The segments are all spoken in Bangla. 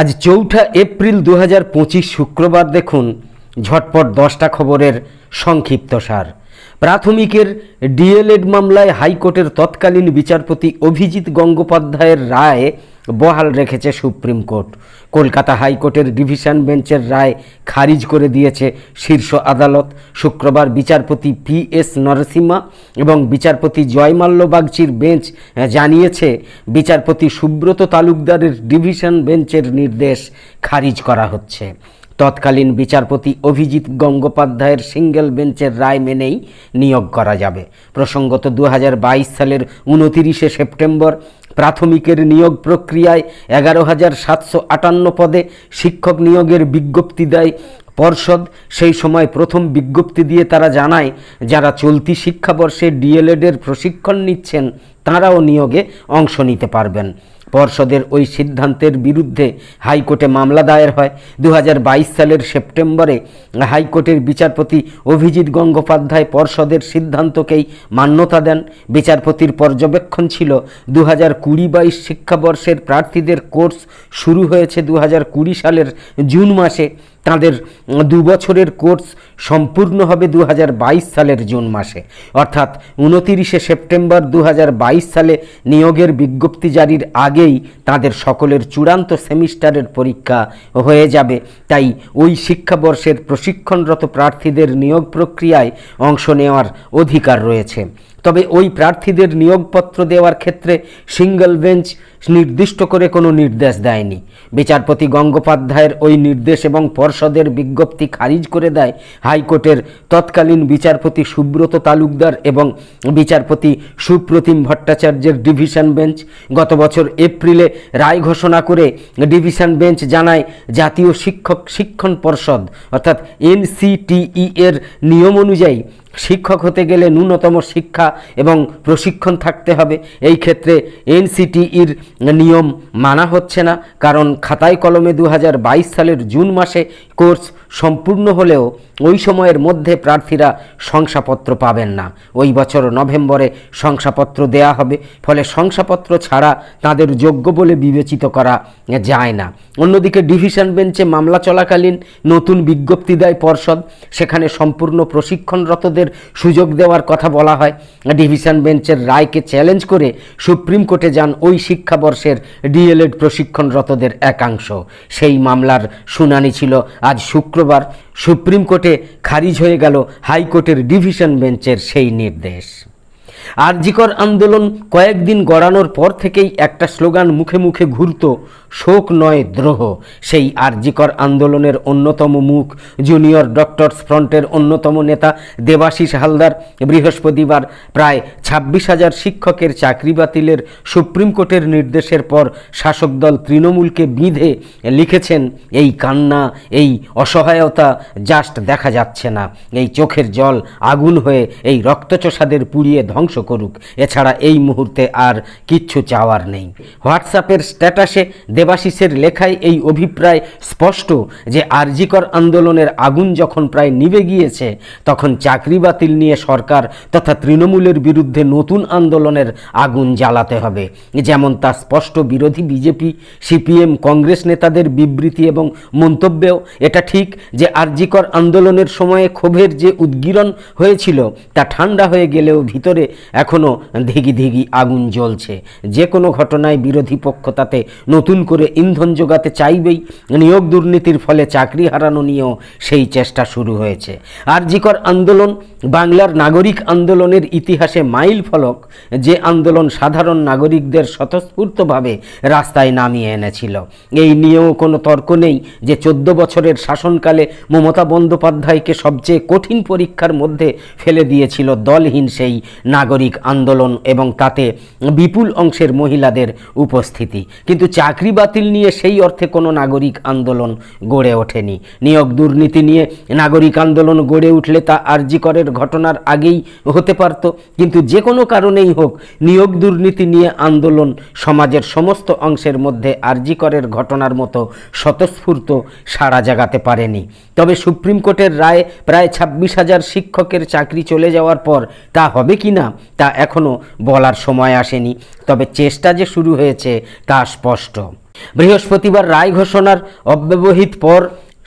আজ চৌঠা এপ্রিল দু হাজার পঁচিশ শুক্রবার দেখুন ঝটপট দশটা খবরের সংক্ষিপ্ত সার। প্রাথমিকের ডিএলএড মামলায় হাইকোর্টের তৎকালীন বিচারপতি অভিজিৎ গঙ্গোপাধ্যায়ের রায় বহাল রেখেছে সুপ্রিম কোর্ট। কলকাতা হাইকোর্টের ডিভিশন বেঞ্চের রায় খারিজ করে দিয়েছে শীর্ষ আদালত। শুক্রবার বিচারপতি পি এস নরসিমা এবং বিচারপতি জয়মাল্য বাগচির বেঞ্চ জানিয়েছে, বিচারপতি সুব্রত তালুকদারের ডিভিশন বেঞ্চের নির্দেশ খারিজ করা হচ্ছে। তৎকালীন বিচারপতি অভিজিৎ গঙ্গোপাধ্যায়ের সিঙ্গেল বেঞ্চের রায় মেনেই নিয়োগ করা যাবে। প্রসঙ্গত দু হাজার বাইশ সালের উনতিরিশে সেপ্টেম্বর প্রাথমিকের নিয়োগ প্রক্রিয়ায় এগারো হাজার সাতশো আটান্ন পদে শিক্ষক নিয়োগের বিজ্ঞপ্তি দেয় পর্ষদ। সেই সময় প্রথম বিজ্ঞপ্তি দিয়ে তারা জানায়, যারা চলতি শিক্ষাবর্ষে ডিএলএডের প্রশিক্ষণ নিচ্ছেন, তাঁরাও নিয়োগে অংশ নিতে পারবেন। পর্ষদের ওই সিদ্ধান্তের বিরুদ্ধে হাইকোর্টে মামলা দায়ের হয়। দু হাজার বাইশ সালের সেপ্টেম্বরে হাইকোর্টের বিচারপতি অভিজিৎ গঙ্গোপাধ্যায় পর্ষদের সিদ্ধান্তকেই মান্যতা দেন। বিচারপতির পর্যবেক্ষণ ছিল দু হাজার কুড়ি বাইশ শিক্ষাবর্ষের প্রার্থীদের কোর্স শুরু হয়েছে দু হাজার কুড়ি সালের জুন মাসে। তাদের দু বছরের কোর্স সম্পূর্ণ হবে দু হাজার বাইশ সালের জুন মাসে। অর্থাৎ উনতিরিশে সেপ্টেম্বর দু হাজার বাইশ সালে নিয়োগের বিজ্ঞপ্তি জারির আগেই তাদের সকলের চূড়ান্ত সেমিস্টারের পরীক্ষা হয়ে যাবে। তাই ওই শিক্ষাবর্ষের প্রশিক্ষণরত প্রার্থীদের নিয়োগ প্রক্রিয়ায় অংশ নেওয়ার অধিকার রয়েছে। তবে ওই প্রার্থীদের নিয়োগপত্র দেওয়ার ক্ষেত্রে সিঙ্গল বেঞ্চ নির্দিষ্ট করে কোনো নির্দেশ দেয়নি। বিচারপতি গঙ্গোপাধ্যায়ের ওই নির্দেশ এবং পর্ষদের বিজ্ঞপ্তি খারিজ করে দেয় হাইকোর্টের তৎকালীন বিচারপতি সুব্রত তালুকদার এবং বিচারপতি সুপ্রতিম ভট্টাচার্যের ডিভিশন বেঞ্চ। গত বছর এপ্রিলে রায় ঘোষণা করে ডিভিশন বেঞ্চ জানায়, জাতীয় শিক্ষক শিক্ষণ পর্ষদ অর্থাৎ এনসিটিই এর নিয়ম অনুযায়ী শিক্ষক হতে গেলে ন্যূনতম শিক্ষা এবং প্রশিক্ষণ থাকতে হবে। এই ক্ষেত্রে এনসিটিইর নিয়ম মানা হচ্ছে না, কারণ খাতায় কলমে দু হাজার বাইশ সালের জুন মাসে কোর্স সম্পূর্ণ হলেও ওই সময়ের মধ্যে প্রার্থীরা শংসাপত্র পাবেন না। ওই বছর নভেম্বরে শংসাপত্র দেয়া হবে, ফলে শংসাপত্র ছাড়া তাদের যোগ্য বলে বিবেচিত করা যায় না। অন্যদিকে ডিভিশন বেঞ্চে মামলা চলাকালীন নতুন বিজ্ঞপ্তি দেয় পর্ষদ, সেখানে সম্পূর্ণ প্রশিক্ষণরতদের সুযোগ দেওয়ার কথা বলা হয়। ডিভিশন বেঞ্চের রায়কে চ্যালেঞ্জ করে সুপ্রিম কোর্টে যান ওই শিক্ষাবর্ষের ডিএলএড প্রশিক্ষণরতদের একাংশ। সেই মামলার শুনানি ছিল আজ শুক্রবার। সুপ্রিম কোর্টে খারিজ হয়ে গেল হাইকোর্টের ডিভিশন বেঞ্চের সেই নির্দেশ। আরজিকর আন্দোলন কয়েকদিন গড়ানোর পর থেকেই একটা স্লোগান মুখে মুখে ঘুরত, শোক নয় দ্রোহ। সেই আরজিকর আন্দোলনের অন্যতম মুখ, জুনিয়র ডক্টরস ফ্রন্টের অন্যতম নেতা দেবাশিস হালদার। বৃহস্পতিবার প্রায় ছাব্বিশ হাজার শিক্ষকের চাকরি বাতিলের সুপ্রিম কোর্টের নির্দেশের পর শাসক দল তৃণমূলকে বিঁধে লিখেছেন, এই কান্না, এই অসহায়তা জাস্ট দেখা যাচ্ছে না। এই চোখের জল আগুন হয়ে এই রক্তচোষাদের পুড়িয়ে ধ্বংস করুক। এছাড়া এই মুহূর্তে আর কিচ্ছু চাওয়ার নেই। হোয়াটসঅ্যাপের স্ট্যাটাসে দেবাশিসের লেখায় এই অভিপ্রায় স্পষ্ট যে আরজিকর আন্দোলনের আগুন যখন প্রায় নিভে গিয়েছে, তখন চাকরি বাতিল নিয়ে সরকার তথা তৃণমূলের বিরুদ্ধে নতুন আন্দোলনের আগুন জ্বালাতে হবে। যেমন তা স্পষ্ট বিরোধী বিজেপি, সিপিএম, কংগ্রেস নেতাদের বিবৃতি এবং মন্তব্যেও। এটা ঠিক যে আরজিকর আন্দোলনের সময়ে ক্ষোভের যে উদ্গীরণ হয়েছিল, তা ঠান্ডা হয়ে গেলেও ভিতরে এখনও ধিগি ধিগি আগুন জ্বলছে। যে কোনো ঘটনায় বিরোধী পক্ষ তাতে নতুন করে ইন্ধন যোগাতে চাইবেই। নিয়োগ দুর্নীতির ফলে চাকরি হারানো নিয়েও সেই চেষ্টা শুরু হয়েছে। আরজিকর আন্দোলন, বাংলার নাগরিক আন্দোলনের ইতিহাসে মাইল ফলক, যে আন্দোলন সাধারণ নাগরিকদের স্বতঃস্ফূর্তভাবে রাস্তায় নামিয়ে এনেছিল। এই নিয়েও কোনো তর্ক নেই যে চোদ্দ বছরের শাসনকালে মমতা বন্দ্যোপাধ্যায়কে সবচেয়ে কঠিন পরীক্ষার মধ্যে ফেলে দিয়েছিল দলহীন সেই নাগরিক আন্দোলন এবং তাতে বিপুল অংশের মহিলাদের উপস্থিতি। কিন্তু চাকরি বাতিল নিয়ে সেই অর্থে কোনো নাগরিক আন্দোলন গড়ে ওঠেনি। নিয়োগ দুর্নীতি নিয়ে নাগরিক আন্দোলন গড়ে উঠলে তা আরজিকরের ঘটনার আগেই হতে পারত। কিন্তু যে কোনো কারণেই হোক, নিয়োগ দুর্নীতি নিয়ে আন্দোলন সমাজের সমস্ত অংশের মধ্যে আরজিকরের ঘটনার মতো স্বতঃস্ফূর্ত সাড়া জাগাতে পারেনি। তবে সুপ্রিম কোর্টের রায় প্রায় ছাব্বিশ হাজার শিক্ষকের চাকরি চলে যাওয়ার পর তা হবে কি না তা এখনও বলার সময় আসেনি। তবে চেষ্টা যে শুরু হয়েছে তা স্পষ্ট। বৃহস্পতিবার রায় ঘোষণার অব্যবহিত পর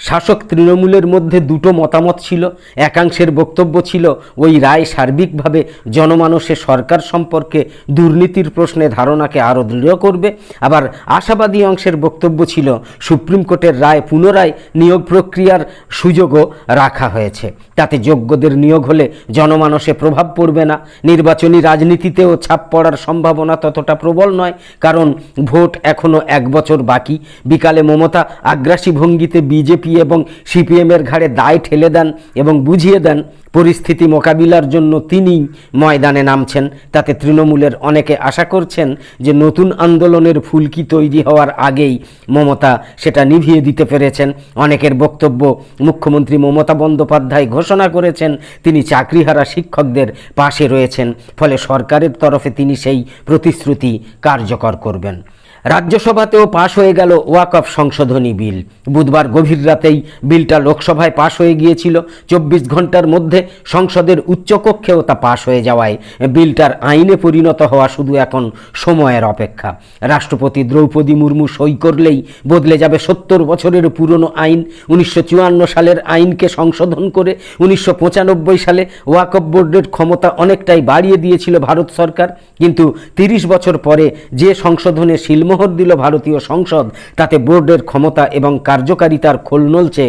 শাসক তৃণমূলের মধ্যে দুটো মতামত ছিল, একাংশের বক্তব্য ছিল, ওই রায় সার্বিকভাবে জনমানসে সরকার সম্পর্কে দুর্নীতির প্রশ্নে ধারণাকে আরও দৃঢ় করবে। আবার আশাবাদী অংশের বক্তব্য ছিল, সুপ্রিম কোর্টের রায় পুনরায় নিয়োগ প্রক্রিয়ার সুযোগও রাখা হয়েছে। তাতে যোগ্যদের নিয়োগ হলে জনমানসে প্রভাব পড়বে না। নির্বাচনী রাজনীতিতেও ছাপ পড়ার সম্ভাবনা ততটা প্রবল নয়, কারণ ভোট এখনও এক বছর বাকি। বিকালে মমতা আগ্রাসী ভঙ্গিতে বিজেপি এবং সিপিএমের ঘাড়ে দায় ঠেলে দেন এবং বুঝিয়ে দেন পরিস্থিতি মোকাবিলার জন্য তিনিই ময়দানে নামছেন। তাতে তৃণমূলের অনেকে আশা করছেন যে নতুন আন্দোলনের ফুলকি তৈরি হওয়ার আগেই মমতা সেটা নিভিয়ে দিতে পেরেছেন। অনেকের বক্তব্য মুখ্যমন্ত্রী মমতা বন্দ্যোপাধ্যায় ঘোষণা করেছেন, তিনি চাকরিহারা শিক্ষকদের পাশে রয়েছেন, ফলে সরকারের তরফে তিনি সেই প্রতিশ্রুতি কার্যকর করবেন। রাজ্যসভাতেও পাশ হয়ে গেল ওয়াকফ সংশোধনী বিল। বুধবার গভীর রাতেই বিলটা লোকসভায় পাশ হয়ে গিয়েছিল। চব্বিশ ঘণ্টার মধ্যে সংসদের উচ্চকক্ষেও তা পাশ হয়ে যাওয়ায় বিলটার আইনে পরিণত হওয়া শুধু এখন সময়ের অপেক্ষা। রাষ্ট্রপতি দ্রৌপদী মুর্মু সই করলেই বদলে যাবে সত্তর বছরের পুরনো আইন। উনিশশো চুয়ান্ন সালের আইনকে সংশোধন করে উনিশশো পঁচানব্বই সালে ওয়াকফ বোর্ডের ক্ষমতা অনেকটাই বাড়িয়ে দিয়েছিল ভারত সরকার। কিন্তু তিরিশ বছর পরে যে সংশোধনে শিলমোহর দিল ভারতীয় সংসদ। তাতে বোর্ডের ক্ষমতা এবং কার্যকারিতার খোলনলচে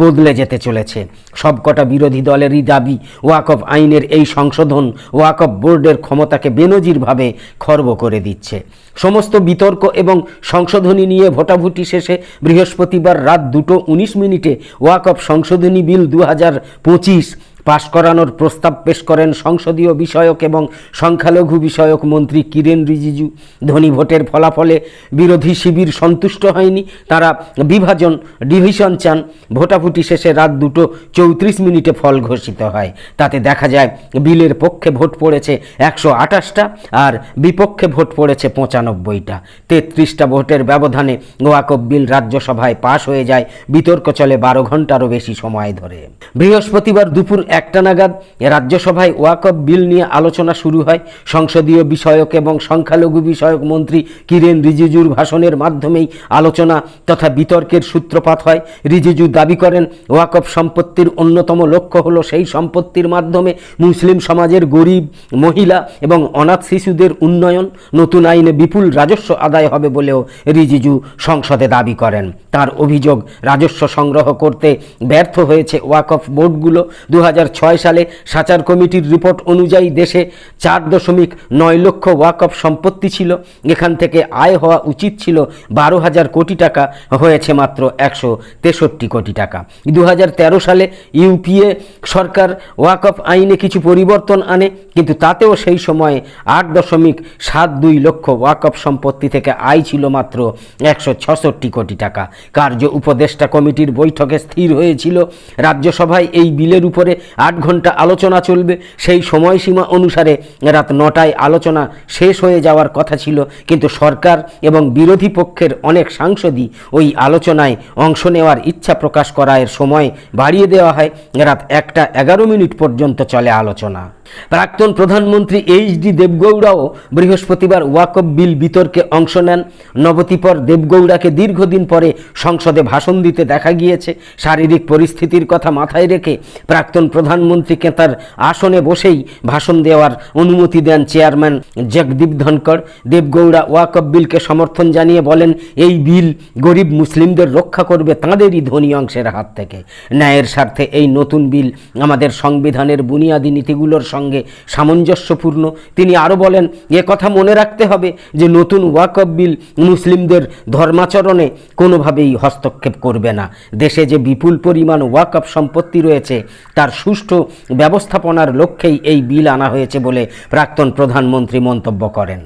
বদলে যেতে চলেছে। সবকটা বিরোধী দলেরই দাবি ওয়াকফ আইনের এই সংশোধন ওয়াকফ বোর্ডের ক্ষমতাকে বেনজিরভাবে খর্ব করে দিচ্ছে। সমস্ত বিতর্ক এবং সংশোধনী নিয়ে ভোটাভুটি শেষে বৃহস্পতিবার রাত দুটো উনিশ মিনিটে ওয়াকফ সংশোধনী বিল দু হাজার পঁচিশ পাশ করানোর প্রস্তাব পেশ করেন সংসদীয় বিষয়ক এবং সংখ্যালঘু বিষয়ক মন্ত্রী কিরেন রিজিজু। ধনী ভোটের ফলাফলে বিরোধী শিবির সন্তুষ্ট হয়নি। তারা বিভাজন ডিভিশন চান। ভোটাভুটি শেষে রাত দুটো চৌত্রিশ মিনিটে ফল ঘোষিত হয়। তাতে দেখা যায়, বিলের পক্ষে ভোট পড়েছে একশো আঠাশটা আর বিপক্ষে ভোট পড়েছে পঁচানব্বইটা। তেত্রিশটা ভোটের ব্যবধানে ওয়াকফ বিল রাজ্যসভায় পাশ হয়ে যায়। বিতর্ক চলে বারো ঘন্টারও বেশি সময় ধরে। বৃহস্পতিবার দুপুর একটা নাগাদ রাজ্যসভায় ওয়াকফ বিল নিয়ে আলোচনা শুরু হয়। সংসদীয় বিষয়ক এবং সংখ্যালঘু বিষয়ক মন্ত্রী কিরেন রিজিজুর ভাষণের মাধ্যমেই আলোচনা তথা বিতর্কের সূত্রপাত হয়। রিজিজু দাবি করেন, ওয়াকফ সম্পত্তির অন্যতম লক্ষ্য হলো সেই সম্পত্তির মাধ্যমে মুসলিম সমাজের গরিব, মহিলা এবং অনাথ শিশুদের উন্নয়ন। নতুন আইনে বিপুল রাজস্ব আদায় হবে বলেও রিজিজু সংসদে দাবি করেন। তার অভিযোগ, রাজস্ব সংগ্রহ করতে ব্যর্থ হয়েছে ওয়াকফ বোর্ডগুলো। দু হাজার সালে সাচার কমিটির রিপোর্ট অনুযায়ী দেশে চার দশমিক নয় লক্ষ ওয়াকফ সম্পত্তি ছিল। এখান থেকে আয় হওয়া উচিত ছিল বারো হাজার কোটি টাকা, হয়েছে মাত্র একশো তেষট্টি কোটি টাকা। দু হাজার তেরো সালে ইউপিএ সরকার ওয়াকফ আইনে কিছু পরিবর্তন আনে, কিন্তু তাতেও সেই সময়ে আট দশমিক সাত দুই লক্ষ ওয়াকফ সম্পত্তি থেকে আয় ছিল মাত্র একশো ছষট্টি কোটি টাকা। কার্য উপদেষ্টা কমিটির বৈঠকে স্থির হয়েছিল। রাজ্যসভায় এই বিলের উপরে আট ঘণ্টা আলোচনা চলবে। সেই সময়সীমা অনুসারে রাত নটায় আলোচনা শেষ হয়ে যাওয়ার কথা ছিল। কিন্তু সরকার এবং বিরোধী পক্ষের অনেক সাংসদই ওই আলোচনায় অংশ নেওয়ার ইচ্ছা প্রকাশ করার সময় বাড়িয়ে দেওয়া হয়। রাত একটা এগারো মিনিট পর্যন্ত চলে আলোচনা। প্রাক্তন প্রধানমন্ত্রী এইচ ডি দেবগৌড়াও বৃহস্পতিবার ওয়াকফ বিল বিতর্কে অংশ নেন। নবতিপর দেবগৌড়াকে দীর্ঘদিন পরে সংসদে ভাষণ দিতে দেখা গিয়েছে। শারীরিক পরিস্থিতির কথা মাথায় রেখে প্রাক্তন প্রধানমন্ত্রীকে তার আসনে বসেই ভাষণ দেওয়ার অনুমতি দেন চেয়ারম্যান জগদীপ ধনকর দেবগৌড়া ওয়াকফ বিলকে সমর্থন জানিয়ে বলেন, এই বিল গরিব মুসলিমদের রক্ষা করবে তাঁদেরই ধনী অংশের হাত থেকে। ন্যায়ের স্বার্থে এই নতুন বিল আমাদের সংবিধানের বুনিয়াদী নীতিগুলোর সঙ্গে সামঞ্জস্যপূর্ণ। তিনি আরও বলেন, এ কথা মনে রাখতে হবে যে নতুন ওয়াকফ বিল মুসলিমদের ধর্মাচরণে কোনোভাবেই হস্তক্ষেপ করবে না। দেশে যে বিপুল পরিমাণ ওয়াকফ সম্পত্তি রয়েছে, তার সুষ্ঠু ব্যবস্থাপনার লক্ষ্যেই এই বিল আনা হয়েছে বলে প্রাক্তন প্রধানমন্ত্রী মন্তব্য করেন।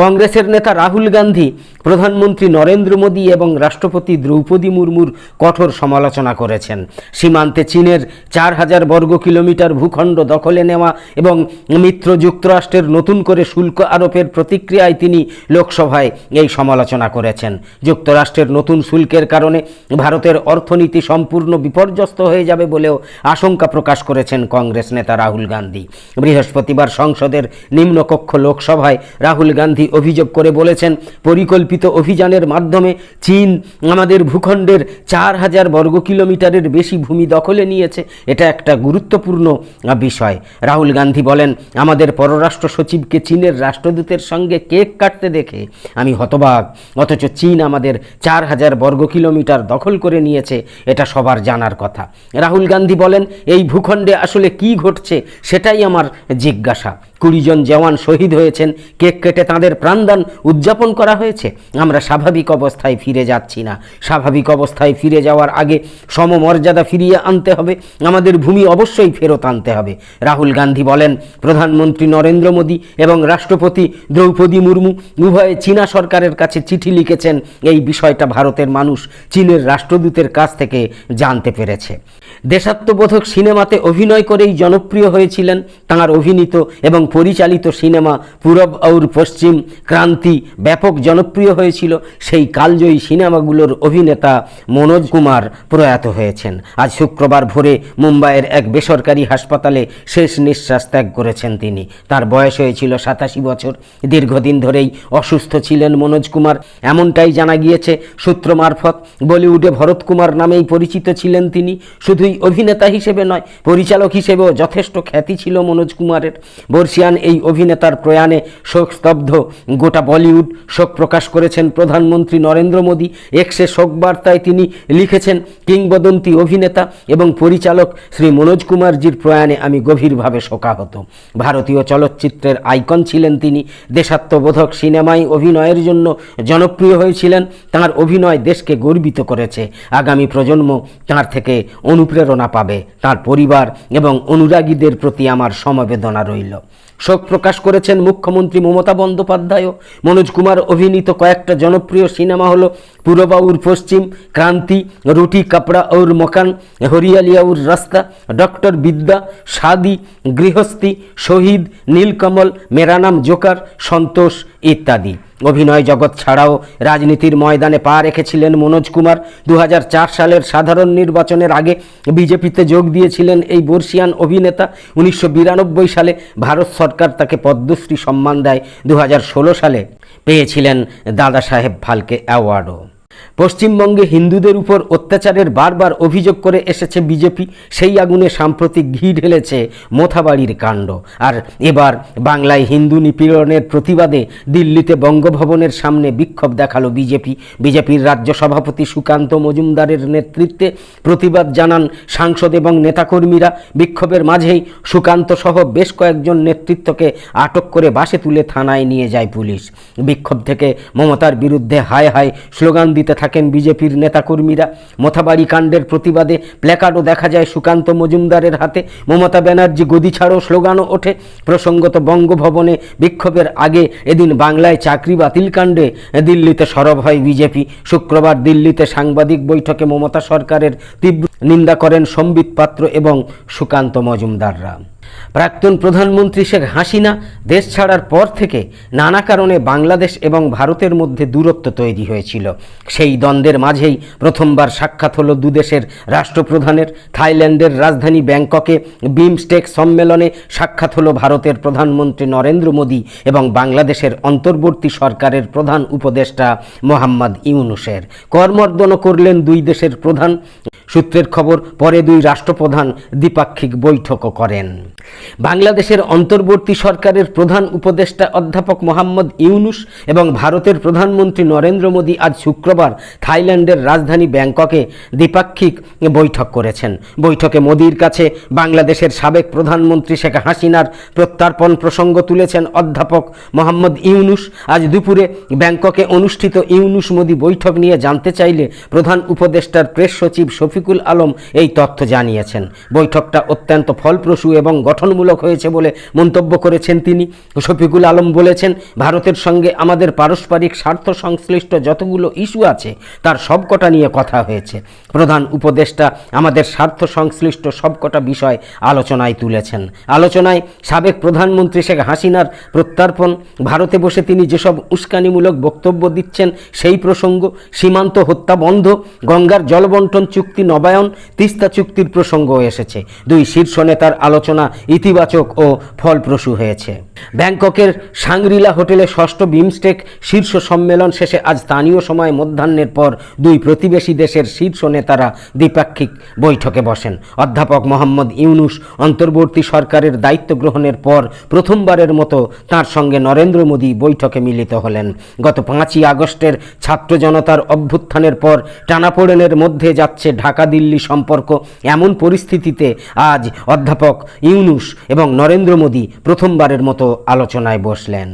কংগ্রেসের নেতা রাহুল গান্ধী প্রধানমন্ত্রী নরেন্দ্র মোদী এবং রাষ্ট্রপতি দ্রৌপদী মুর্মুর কঠোর সমালোচনা করেছেন। সীমান্তে চীনের চার হাজার বর্গ কিলোমিটার ভূখণ্ড দখলে নেওয়া এবং মিত্র যুক্তরাষ্ট্রের নতুন করে শুল্ক আরোপের প্রতিক্রিয়ায় তিনি লোকসভায় এই সমালোচনা করেছেন। যুক্তরাষ্ট্রের নতুন শুল্কের কারণে ভারতের অর্থনীতি সম্পূর্ণ বিপর্যস্ত হয়ে যাবে বলেও আশঙ্কা প্রকাশ করেছেন কংগ্রেস নেতা রাহুল গান্ধী। বৃহস্পতিবার সংসদের নিম্নকক্ষ লোকসভায় রাহুল গান্ধী অভিযোগ করে বলেছেন, পরিকল্পিত অভিযানের মাধ্যমে চীন আমাদের ভূখণ্ডের চার হাজার বর্গ কিলোমিটারের বেশি ভূমি দখলে নিয়েছে। এটা একটা গুরুত্বপূর্ণ বিষয়। রাহুল গান্ধী বলেন, আমাদের পররাষ্ট্র সচিবকে চীনের রাষ্ট্রদূতের সঙ্গে কেক কাটতে দেখে আমি হতবাক। অথচ চীন আমাদের চার হাজার বর্গ কিলোমিটার দখল করে নিয়েছে, এটা সবার জানার কথা। রাহুল গান্ধী বলেন, এই ভূখণ্ডে আসলে কি ঘটছে সেটাই আমার জিজ্ঞাসা। কুড়ি জন জওয়ান শহীদ হয়েছেন, কেক কেটে তাঁদের প্রাণদান উদযাপন করা হয়েছে। আমরা স্বাভাবিক অবস্থায় ফিরে যাচ্ছি না। স্বাভাবিক অবস্থায় ফিরে যাওয়ার আগে সমমর্যাদা ফিরিয়ে আনতে হবে। আমাদের ভূমি অবশ্যই ফেরত আনতে হবে। রাহুল গান্ধী বলেন, প্রধানমন্ত্রী নরেন্দ্র মোদী এবং রাষ্ট্রপতি দ্রৌপদী মুর্মু উভয়ে চীনা সরকারের কাছে চিঠি লিখেছেন। এই বিষয়টা ভারতের মানুষ চীনের রাষ্ট্রদূতের কাছ থেকে জানতে পেরেছে। দেশাত্মবোধক সিনেমাতে অভিনয় করেই জনপ্রিয় হয়েছিলেন তাঁর অভিনীত এবং পরিচালিত সিনেমা পূরব और পশ্চিম ক্রান্তি ব্যাপক জনপ্রিয় হয়েছিল। সেই কালজয়ী সিনেমাগুলোর অভিনেতা মনোজ কুমার প্রয়াত হয়েছেন। আজ শুক্রবার ভোরে মুম্বাইয়ের এক বেসরকারি হাসপাতালে শেষ নিঃশ্বাস ত্যাগ করেছেন তিনি। তার বয়স হয়েছিল সাতাশি বছর। দীর্ঘদিন ধরেই অসুস্থ ছিলেন মনোজ কুমার। এমনটাই জানা গিয়েছে সূত্র মারফত। বলিউডে ভরত কুমার নামেই পরিচিত ছিলেন তিনি। শুধুই অভিনেতা হিসেবে নয়, পরিচালক হিসেবেও যথেষ্ট খ্যাতি ছিল মনোজ কুমারের। বর্ষিয়ান এই অভিনেতার প্রয়াণে শোকস্তব্ধ গোটা বলিউড শোক প্রকাশ করেছেন প্রধানমন্ত্রী নরেন্দ্র মোদী। এক্সে শোক বার্তায় তিনি লিখেছেন, কিংবদন্তি অভিনেতা এবং পরিচালক শ্রী মনোজ কুমারজির প্রয়াণে আমি গভীরভাবে শোকাহত। ভারতীয় চলচ্চিত্রের আইকন ছিলেন তিনি। দেশাত্মবোধক সিনেমায় অভিনয়ের জন্য জনপ্রিয় হয়েছিলেন। তাঁর অভিনয় দেশকে গর্বিত করেছে। আগামী প্রজন্ম তাঁর থেকে অনুপ্রেরণা পাবে তার পরিবার এবং অনুরাগীদের প্রতি আমার সমবেদনা রইল। শোক প্রকাশ করেছেন মুখ্যমন্ত্রী মমতা বন্দ্যোপাধ্যায়ও। মনোজ কুমার অভিনীত কয়েকটা জনপ্রিয় সিনেমা হলো পুরবাউর পশ্চিম, ক্রান্তি, রুটি কাপড়া और মকান হরিয়ালিয়া উর রাস্তা, ডক্টর বিদ্যা শাদি গৃহস্থী, শহীদ, নীলকমল, মেরা নাম জোকার, সন্তোষ ইত্যাদি। অভিনয় জগৎ ছাড়াও রাজনীতির ময়দানে পা রেখেছিলেন মনোজ কুমার। দু হাজার চার সালের সাধারণ নির্বাচনের আগে বিজেপিতে যোগ দিয়েছিলেন এই বর্ষিয়ান অভিনেতা। উনিশশো বিরানব্বই সালে ভারত সরকার তাকে পদ্মশ্রী সম্মান দেয়। দু হাজার ষোলো সালে পেয়েছিলেন দাদা সাহেব ফালকে অ্যাওয়ার্ডও। পশ্চিমবঙ্গে হিন্দুদের উপর অত্যাচারের বারবার অভিযোগ করে এসেছে বিজেপি, সেই আগুনে সাম্প্রতিক ঘি ঢেলেছে মোথাবাড়ির কাণ্ড। আর এবার বাংলায় হিন্দু নিপীড়নের প্রতিবাদে দিল্লিতে বঙ্গভবনের সামনে বিক্ষোভ দেখাল বিজেপি। বিজেপির রাজ্য সভাপতি সুকান্ত মজুমদারের নেতৃত্বে প্রতিবাদ জানান সাংসদ এবং নেতাকর্মীরা। বিক্ষোভের মাঝেই সুকান্ত সহ বেশ কয়েকজন নেতৃত্বকে আটক করে বাসে তুলে থানায় নিয়ে যায় পুলিশ। বিক্ষোভ থেকে মমতার বিরুদ্ধে হায় হায় স্লোগান দিতে থাকেন বিজেপির নেতাকর্মীরা। মোথাবাড়ি কাণ্ডের প্রতিবাদে প্ল্যাকার্ডও দেখা যায় সুকান্ত মজুমদারের হাতে। মমতা ব্যানার্জি গদি ছাড়ো স্লোগানও ওঠে। প্রসঙ্গত বঙ্গভবনে বিক্ষোভের আগে এদিন বাংলায় চাকরি বাতিল কাণ্ডে দিল্লিতে সরব হয় বিজেপি। শুক্রবার দিল্লিতে সাংবাদিক বৈঠকে মমতা সরকারের তীব্র নিন্দা করেন সম্বিত পাত্র এবং সুকান্ত মজুমদাররা। প্রাক্তন প্রধানমন্ত্রী শেখ হাসিনা দেশ ছাড়ার পর থেকে নানা কারণে বাংলাদেশ এবং ভারতের মধ্যে দূরত্ব তৈরি হয়েছিল। সেই দ্বন্দ্বের মাঝেই প্রথমবার সাক্ষাৎ হলো দুদেশের রাষ্ট্রপ্রধানের, থাইল্যান্ডের রাজধানী ব্যাংককে। বিমস্টেক সম্মেলনে সাক্ষাৎ হলো ভারতের প্রধানমন্ত্রী নরেন্দ্র মোদী এবং বাংলাদেশের অন্তর্বর্তী সরকারের প্রধান উপদেষ্টা মোহাম্মদ ইউনুসের। কর্মর্দনও করলেন দুই দেশের প্রধান। সূত্রের খবর, পরে দুই রাষ্ট্রপ্রধান দ্বিপাক্ষিক বৈঠকও করেন। বাংলাদেশের অন্তর্বর্তী সরকারের প্রধান উপদেষ্টা অধ্যাপক মোহাম্মদ ইউনুস এবং ভারতের প্রধানমন্ত্রী নরেন্দ্র মোদী আজ শুক্রবার থাইল্যান্ডের রাজধানী ব্যাংককে দ্বিপাক্ষিক বৈঠক করেছেন। বৈঠকে মোদীর কাছে বাংলাদেশের সাবেক প্রধানমন্ত্রী শেখ হাসিনার প্রত্যার্পণ প্রসঙ্গ তুলেছেন অধ্যাপক মোহাম্মদ ইউনুস। আজ দুপুরে ব্যাংককে অনুষ্ঠিত ইউনুস মোদী বৈঠক নিয়ে জানতে চাইলে প্রধান উপদেষ্টার প্রেস সচিব শফিকুল আলম এই তথ্য জানিয়েছেন। বৈঠকটা অত্যন্ত ফলপ্রসূ এবং গঠনমূলক হয়েছে বলে মন্তব্য করেছেন তিনি। শফিকুল আলম বলেছেন, ভারতের সঙ্গে আমাদের পারস্পরিক স্বার্থ সংশ্লিষ্ট যতগুলো ইস্যু আছে, তার সবকটা নিয়ে কথা হয়েছে। প্রধান উপদেষ্টা আমাদের স্বার্থ সংশ্লিষ্ট সবকটা বিষয় আলোচনায় তুলেছেন। আলোচনায় সাবেক প্রধানমন্ত্রী শেখ হাসিনার প্রত্যর্পণ, ভারতে বসে তিনি যেসব উস্কানিমূলক বক্তব্য দিচ্ছেন সেই প্রসঙ্গ, সীমান্ত হত্যা বন্ধ, গঙ্গার জলবন্টন চুক্তি নবায়ন, তিস্তা চুক্তির প্রসঙ্গও এসেছে। দুই শীর্ষ নেতার আলোচনা ইতিবাচক ও ফলপ্রসূ হয়েছে। ব্যাংককের সাংরিলা হোটেলে ষষ্ঠ বিমস্টেক শীর্ষ সম্মেলন শেষে আজ স্থানীয় সময় মধ্যাহ্নের পর দুই প্রতিবেশী দেশের শীর্ষ নেতারা দ্বিপাক্ষিক বৈঠকে বসেন। অধ্যাপক মোহাম্মদ ইউনুস অন্তর্বর্তী সরকারের দায়িত্ব গ্রহণের পর প্রথমবারের মতো তার সঙ্গে নরেন্দ্র মোদী বৈঠকে মিলিত হলেন। গত পাঁচই আগস্টের ছাত্র জনতার অভ্যুত্থানের পর টানাপোড়েনের মধ্যে যাচ্ছে ঢাকা দিল্লি সম্পর্ক। এমন পরিস্থিতিতে আজ অধ্যাপক ইউনুস এবং নরেন্দ্র মোদী প্রথমবারের মতো আলোচনায় বসলেন।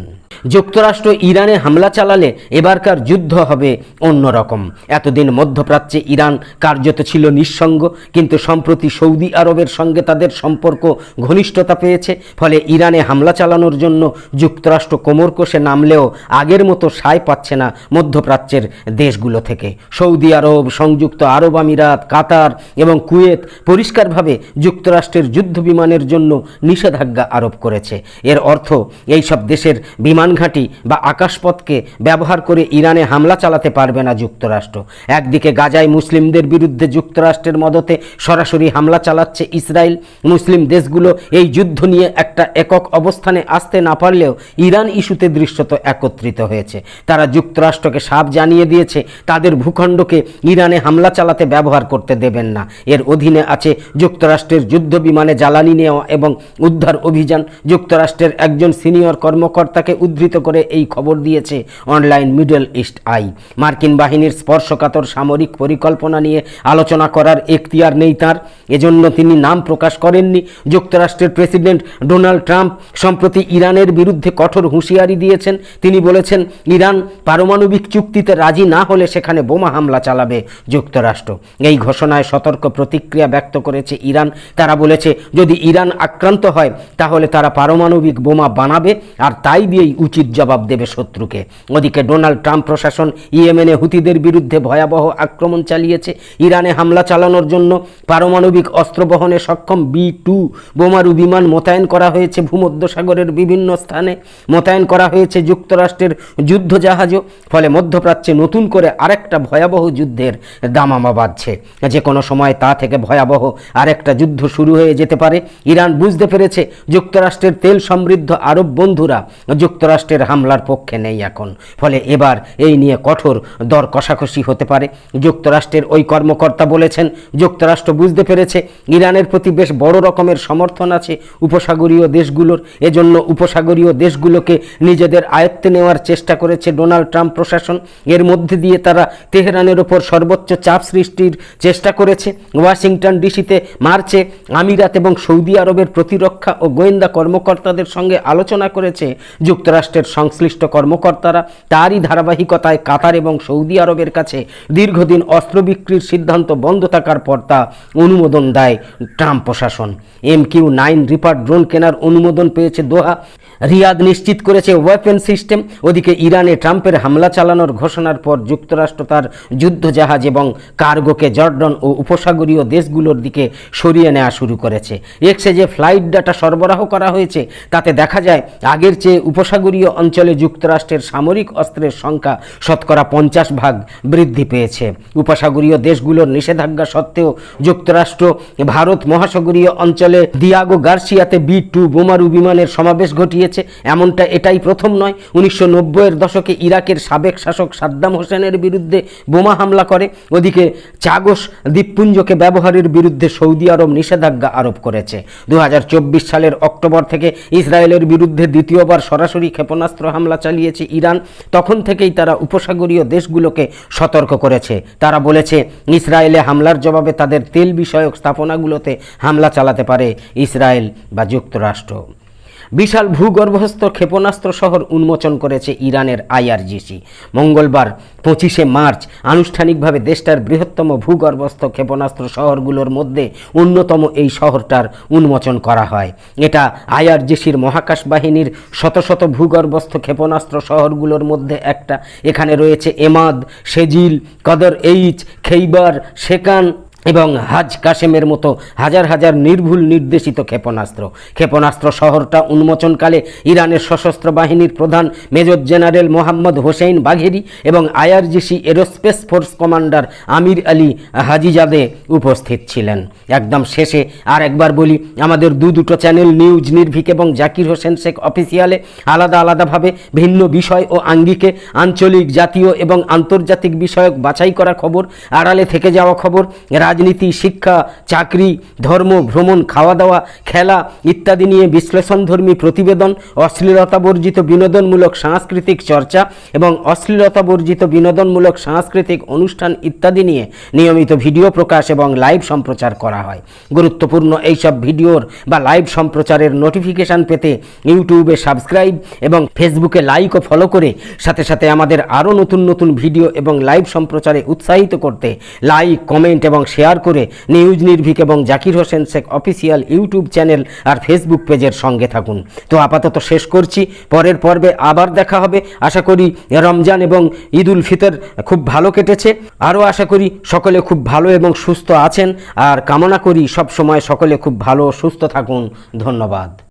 যুক্তরাষ্ট্র ইরানে হামলা চালালে এবারকার যুদ্ধ হবে অন্যরকম। এতদিন মধ্যপ্রাচ্যে ইরান কার্যত ছিল নিঃসঙ্গ, কিন্তু সম্প্রতি সৌদি আরবের সঙ্গে তাদের সম্পর্ক ঘনিষ্ঠতা পেয়েছে, ফলে ইরানে হামলা চালানোর জন্য যুক্তরাষ্ট্র কোমর কষে নামলেও আগের মতো সায় পাচ্ছে না মধ্যপ্রাচ্যের দেশগুলো থেকে। সৌদি আরব, সংযুক্ত আরব আমিরাত, কাতার এবং কুয়েত পরিষ্কারভাবে যুক্তরাষ্ট্রের যুদ্ধ বিমানের জন্য নিষেধাজ্ঞা আরোপ করেছে। এর অর্থ এই সব দেশের বিমান ঘাঁটি বা আকাশপথকে ব্যবহার করে ইরানে হামলা চালাতে পারবে না যুক্তরাষ্ট্র। একদিকে গাজায় মুসলিমদের বিরুদ্ধে যুক্তরাষ্ট্রের মদতে সরাসরি হামলা চালাচ্ছে ইসরায়েল। মুসলিম দেশগুলো এই যুদ্ধ নিয়ে একটা একক অবস্থানে আসতে না পারলেও ইরান ইস্যুতে দৃশ্যত একত্রিত হয়েছে। তারা যুক্তরাষ্ট্রকে সাপ জানিয়ে দিয়েছে, তাদের ভূখণ্ডকে ইরানে হামলা চালাতে ব্যবহার করতে দেবেন না। এর অধীনে আছে যুক্তরাষ্ট্রের যুদ্ধ বিমানে জ্বালানি নেওয়া এবং উদ্ধার অভিযান। যুক্তরাষ্ট্রের একজন সিনিয়র কর্মকর্তাকে উদ্ধৃত করে এই খবর দিয়েছে অনলাইন মিডল ইস্ট আই। মার্কিন বাহিনীর স্পর্শকাতর সামরিক পরিকল্পনা নিয়ে আলোচনা করার এখতিয়ার নেই তার। এজন্য তিনি নাম প্রকাশ করেননি। যুক্তরাষ্ট্রের প্রেসিডেন্ট ডোনাল্ড ট্রাম্প সম্প্রতি ইরানের বিরুদ্ধে কঠোর হুঁশিয়ারি দিয়েছেন। তিনি বলেছেন, ইরান পারমাণবিক চুক্তিতে রাজি না হলে সেখানে বোমা হামলা চালাবে যুক্তরাষ্ট্র। এই ঘোষণায় সতর্ক প্রতিক্রিয়া ব্যক্ত করেছে ইরান। তারা বলেছে, যদি ইরান আক্রান্ত হয়, তাহলে তারা পারমাণবিক বোমা বানাবে, আর তাই দিয়েই উচিত জবাব দেবে শত্রুকে। ওদিকে ডোনাল্ড ট্রাম্প প্রশাসন ইয়েমেনে হুতিদের বিরুদ্ধে ভয়াবহ আক্রমণ চালিয়েছে। ইরানে হামলা চালানোর জন্য পারমাণবিক অস্ত্র বহনে সক্ষম বি টু বোমারু বিমান মোতায়েন করা হয়েছে ভূমধ্যসাগরের বিভিন্ন স্থানে। মোতায়েন করা হয়েছে যুক্তরাষ্ট্রের যুদ্ধজাহাজও, ফলে মধ্যপ্রাচ্যে নতুন করে আরেকটা ভয়াবহ যুদ্ধের দামামা বাঁধছে। যে কোনো সময় তা থেকে ভয়াবহ আরেকটা যুদ্ধ শুরু হয়ে যেতে পারে। ইরান বুঝতে পেরেছে যুক্তরাষ্ট্রের তেল সমৃদ্ধ আরব বন্ধুরা যুক্তরাষ্ট্রের হামলার পক্ষে নেই এখন। ফলে এবার এই নিয়ে কঠোর দর কষাকষি হতে পারে। যুক্তরাষ্ট্রের ওই কর্মকর্তা বলেছেন, যুক্তরাষ্ট্র বুঝতে পেরেছে, ইরানের প্রতি বেশ বড় রকমের সমর্থন আছে উপসাগরীয় দেশগুলোর। এজন্য উপসাগরীয় দেশগুলোকে নিজেদের আয়ত্তে নেওয়ার চেষ্টা করেছে ডোনাল্ড ট্রাম্প প্রশাসন। এর মধ্যে দিয়ে তারা তেহরানের ওপর সর্বোচ্চ চাপ সৃষ্টির চেষ্টা করেছে। ওয়াশিংটন ডিসিতে মার্চে আমিরাত এবং সৌদি আরবের প্রতিরক্ষা ও গোয়েন্দা কর্মকর্তাদের সঙ্গে আলোচনা করেছে যুক্তরাষ্ট্রের সংশ্লিষ্ট কর্মকর্তারা তারই ধারাবাহিকতায় কাতার এবং সৌদি আরবের কাছে দীর্ঘদিন অস্ত্র বিক্রির সিদ্ধান্ত বন্ধ থাকার পর তা অনুমোদন দেয় ট্রাম্প প্রশাসন। M Q nine reaper drone কেনার অনুমোদন পেয়েছে দোহা। রিয়াদ নিশ্চিত করেছে ওয়েপেন সিস্টেম ওদিকে ইরানে ট্রাম্পের হামলা চালানোর ঘোষণার পর যুক্তরাষ্ট্র তার যুদ্ধজাহাজ এবং কার্গোকে জর্ডন ও উপসাগরীয় দেশগুলোর দিকে সরিয়ে নেওয়া শুরু করেছে। এক্সে যে ফ্লাইট ডাটা সরবরাহ করা হয়েছে, তাতে দেখা যায় আগের চেয়ে উপসাগরীয় অঞ্চলে যুক্তরাষ্ট্রের সামরিক অস্ত্রের সংখ্যা শতকরা পঞ্চাশ ভাগ বৃদ্ধি পেয়েছে। উপসাগরীয় দেশগুলোর নিষেধাজ্ঞা সত্ত্বেও যুক্তরাষ্ট্র ভারত মহাসাগরীয় অঞ্চলে দিয়াগো গার্সিয়াতে বি টু বোমারু বিমানের সমাবেশ ঘটিয়েছে এমনটা এটাই প্রথম নয়। উনিশশো নব্বইয়ের দশকে ইরাকের সাবেক শাসক সাদ্দাম হোসেনের বিরুদ্ধে বোমা হামলা করে। ওদিকে চাগস দ্বীপপুঞ্জকে ব্যবহারের বিরুদ্ধে সৌদি আরব নিষেধাজ্ঞা আরোপ করেছে। দু হাজার চব্বিশ সালের অক্টোবর থেকে ইসরায়েলের বিরুদ্ধে দ্বিতীয়বার সরাসরি ক্ষেপণাস্ত্র হামলা চালিয়েছে ইরান। তখন থেকেই তারা উপসাগরীয় দেশগুলোকে সতর্ক করেছে। তারা বলেছে, ইসরায়েলে হামলার জবাবে তাদের তেল বিষয়ক স্থাপনাগুলোতে হামলা চালাতে পারে ইসরায়েল বা যুক্তরাষ্ট্র। বিশাল ভূগর্ভস্থ ক্ষেপণাস্ত্র শহর উন্মোচন করেছে ইরানের আইআরজিসি। মঙ্গলবার পঁচিশে মার্চ আনুষ্ঠানিকভাবে দেশটার বৃহত্তম ভূগর্ভস্থ ক্ষেপণাস্ত্র শহরগুলোর মধ্যে অন্যতম এই শহরটার উন্মোচন করা হয়। এটা আইআরজিসির মহাকাশ বাহিনীর শত শত ভূগর্ভস্থ ক্ষেপণাস্ত্র শহরগুলোর মধ্যে একটা। এখানে রয়েছে এমাদ, সেজিল কদর এইচ খেইবার শেকান এবং হাজ কাশেমের মতো হাজার হাজার নির্ভুল নির্দেশিত ক্ষেপণাস্ত্র। ক্ষেপণাস্ত্র শহরটা উন্মোচনকালে ইরানের সশস্ত্র বাহিনীর প্রধান major general Mohammad Hossein Bagheri এবং IRGC aerospace force commander Amir Ali Hajizadeh উপস্থিত ছিলেন। একদম শেষে আর একবার বলি, আমাদের দু দুটো চ্যানেল, নিউজ, নির্ভীক এবং জাকির হোসেন শেখ অফিসিয়ালে আলাদা আলাদাভাবে ভিন্ন বিষয় ও আঙ্গিকে আঞ্চলিক, জাতীয় এবং আন্তর্জাতিক বিষয়ক বাছাই করা খবর, আড়ালে থেকে যাওয়া খবর রাজনীতি, শিক্ষা, চাকরি, ধর্ম, ভ্রমণ খাওয়া দাওয়া খেলা ইত্যাদি নিয়ে বিশ্লেষণধর্মী প্রতিবেদন অশ্লীলতা বর্জিত বিনোদনমূলক সাংস্কৃতিক চর্চা এবং অশ্লীলতা বর্জিত বিনোদনমূলক সাংস্কৃতিক অনুষ্ঠান ইত্যাদি নিয়ে নিয়মিত ভিডিও প্রকাশ এবং লাইভ সম্প্রচার করা হয়। গুরুত্বপূর্ণ এইসব ভিডিওর বা লাইভ সম্প্রচারের নোটিফিকেশান পেতে ইউটিউবে সাবস্ক্রাইব এবং ফেসবুকে লাইক ও ফলো করে সাথে সাথে আমাদের আরও নতুন নতুন ভিডিও এবং লাইভ সম্প্রচারে উৎসাহিত করতে লাইক, কমেন্ট এবং শেয়ার করে নিউজ নির্ভীক এবং Zakir Hossain Sheikh official YouTube channel আর ফেসবুক পেজের সঙ্গে থাকুন। তো আপাতত শেষ করছি। পরের পর্বে আবার দেখা হবে। আশা করি রমজান এবং ঈদ উল ফিতর খুব ভালো কেটেছে। আরও আশা করি সকলে খুব ভালো এবং সুস্থ আছেন। আর কামনা করি সব সময় সকলে খুব ভালো সুস্থ থাকুন। ধন্যবাদ।